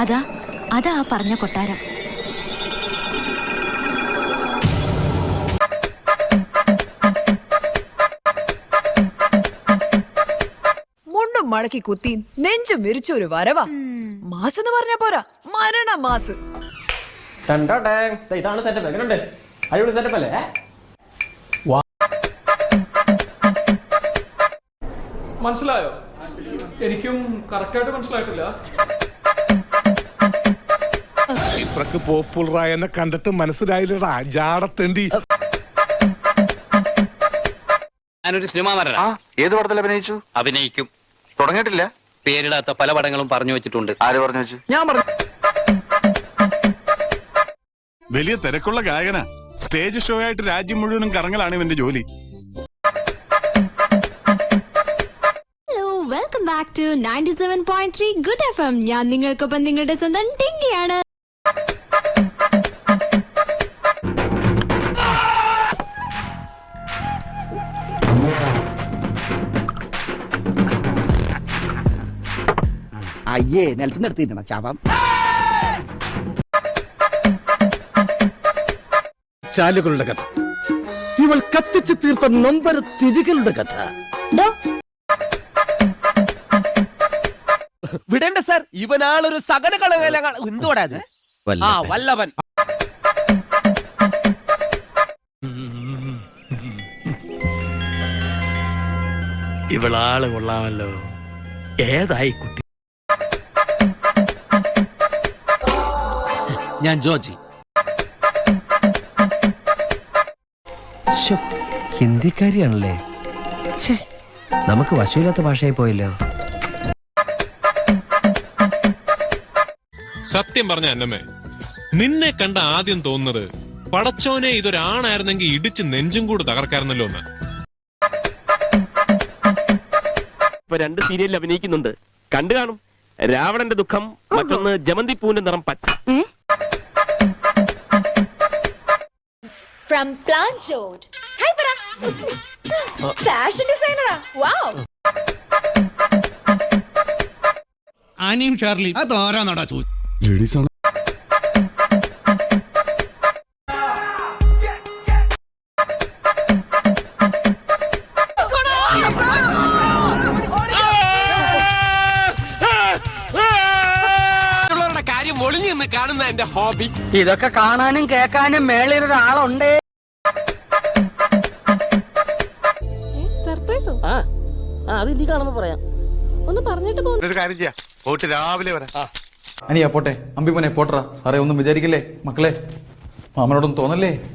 അതാ അതാ ആ പറഞ്ഞ കൊട്ടാരം. മുണ്ടും മടക്കി കുത്തി നെഞ്ചും വിരിച്ച ഒരു വരവാ. മാസ് എന്ന് പറഞ്ഞ പോരാ മരണ മാസ്. ടണ്ടോ ടാങ്. ഇതാണ് സെറ്റപ്പ് എങ്ങനെയുണ്ട് അടിപൊളി സെറ്റപ്പ് അല്ലേ? മനസ്സിലായോ? എനിക്കും കറക്റ്റായിട്ട് മനസ്സിലായിട്ടില്ല. പോപ്പുലറ എന്നെ കണ്ടിട്ട് മനസ്സിലായില്ലടാ. ജാടത്തേണ്ടി ഞാനൊരു സിനിമ ആ ഏത് പടത്തിൽ അഭിനയിച്ചു? അഭിനയിക്കും. തുടങ്ങിയിട്ടില്ല? പേരിടാത്ത പല പടങ്ങളും പറഞ്ഞു വെച്ചിട്ടുണ്ട്. ആര് പറഞ്ഞു വെച്ചു? ഞാൻ പറഞ്ഞു. വലിയ തിരക്കുള്ള ഗായകനാ. സ്റ്റേജ് ഷോ ആയിട്ട് രാജ്യം മുഴുവനും കറങ്ങലാണ് ഇവന്റെ ജോലി. Hello welcome back to ninety seven point three good F M ഞാൻ നിങ്ങൾക്കൊപ്പം നിങ്ങളുടെ സ്വന്തം ടിങ്കിയാണ് അയ്യേ നിലത്ത് നിർത്തിയിട്ടാണ് ചാപം ചാലുകളുടെ കഥ. ഇവൾ കത്തിച്ചു തീർത്ത നൊമ്പര തിരികളുടെ കഥ. വിടേണ്ട സാർ. ഇവനാളൊരു സകല കളവേല എന്തോടാ അത് ആ വല്ലവൻ ഇവളാൾ കൊള്ളാമല്ലോ. ഏതായി കുട്ടി? ഞാൻ ജോജി. ഹിന്ദിക്കാരിയാണല്ലേ? നമുക്ക് വശമില്ലാത്ത ഭാഷയായി പോയല്ലോ. സത്യം പറഞ്ഞ അന്നമ്മേ നിന്നെ കണ്ട ആദ്യം തോന്നുന്നത് പടച്ചോനെ ഇതൊരാണായിരുന്നെങ്കിൽ ഇടിച്ച് നെഞ്ചും കൂടെ തകർക്കായിരുന്നല്ലോ എന്ന്. ഇപ്പൊ രണ്ട് സീരിയലിൽ അഭിനയിക്കുന്നുണ്ട്. കണ്ടു കാണും. രാവണന്റെ ദുഃഖം മറ്റൊന്ന് ജമന്തി പൂവിന്റെ നിറം പച്ച. ഫ്രം പ്ലാൻചോഡ് ഹൈ പറ ഫാഷൻ ഡിസൈനറാ വാവ് ആനിയും ചാർലി അത് ആരാന്നടാ ചോദിച്ചു ലേഡീസ് ആണ്. കാര്യം ഒളിഞ്ഞു നിന്ന് കാണുന്ന എന്റെ ഹോബി. ഇതൊക്കെ കാണാനും കേൾക്കാനും മേളിൽ ഒരാളുണ്ട് സർപ്രൈസോ ആ. അത് ഇനി കാണുമ്പോ പറയാം. ഒന്ന് പറഞ്ഞിട്ട് പോ ഒരു കാര്യം ചെയ്യാം. പോയിട്ട് രാവിലെ വരാം. അനിയാ പോട്ടെ. അമ്പിമോനെ പോട്ടറ. സാറേ ഒന്നും വിചാരിക്കല്ലേ? മക്കളെ മാമനോടൊന്നും തോന്നല്ലേ?